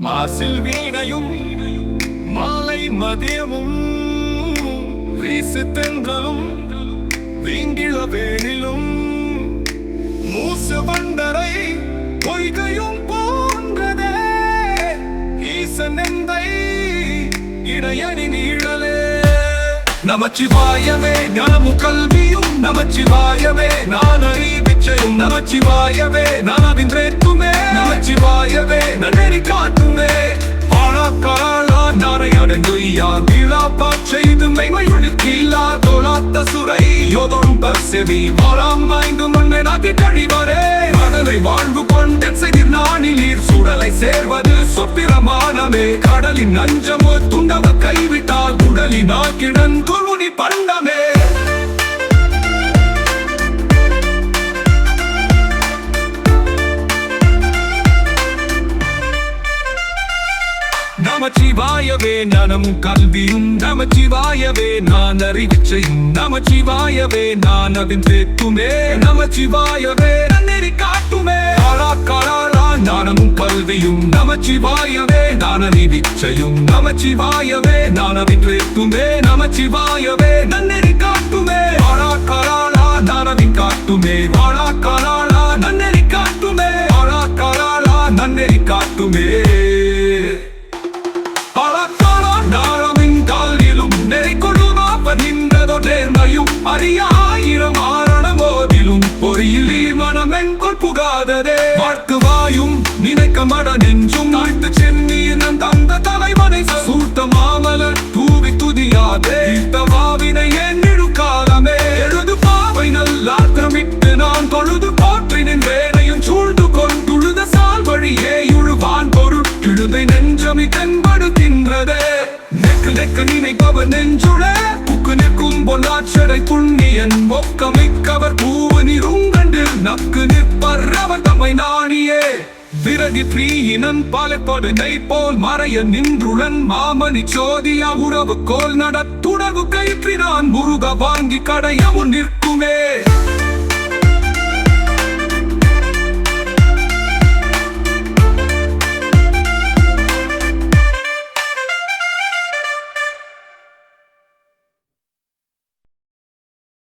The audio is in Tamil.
மாசில் வீணையும் மாலை மதியமும் வீசு தென்றலும் வீங்கிழ வேணிலும் மூசு வண்டரை பொய்கையும் போன்றதே ஈசன் எந்தை இடையணி நீழலே. நமச்சிவாயவே ஞானமும் கல்வியும் நமச்சிவாயவே நான் அறிவிச்சையும் நமச்சிவாயவே நான் நாவின்றேத்துமே நமச்சிவாயவே நன்னெறிக்க அடங்குயா நீலா பாச்செய்து மெய்மையுள் கீழா தோலாத்த சுரை. யோதொன் பர்செவி வாராம் ஐந்து மண்ணை நாட்டி கழிவரே. மனதை வாழ்வு கொண்டேன் செய்திர் நாணிலீர் சுடலை சேர்வது சொப்பிரமானமே கடலின் நஞ்சமோ துண்டவ கைவிட்டால் உடலின் ஆக்கிடன் துருணி பண்டமே நமச்சிவாயவே நனம் கல்வியும் நமச்சிவாயவே நான் அறிவிச்சையும் நமச்சிவாயவே நான் அறிந்தேத்துமே நமச்சிவாயவே நன்னெறி காட்டுமே. காலா காலா கல்வியும் நமச்சிவாயவே நான் அறிவிச்சையும் நமச்சிவாயவே நான் அறிந்தேத்துமே நமச்சிவாயவே நன்னெறி காட்டுமே. காலா நான் அறி காட்டுமே. வாழா நன்னெறி காட்டுமே. காலா நன்னெறி காட்டுமே. பாவை நான் தொழுது போற்றினின் வேலையும் சூழ்ந்து கொண்டுழுத சால் வழியே இழுவான் பொருட்கிழுதை நெஞ்சமி தென்படுகின்றதே நெக்கு நெக்கு நினைப்பவர் நெஞ்சுளே. புக்கு நிற்கும் பொல்லாச்சடை புண்ணியன் மொக்கமிக்கவர் பூவனிருங்கண்டு நக்கு நிற்பர் அவர் தம்மை நாணியே. பாலப்படு போல் மறைய நின்றுடன் மாமணி சோதியா உறவு கோல் நடத்துணர்வு கைப்பினான் முருக வாங்கி கடையமுன் நிற்குமே.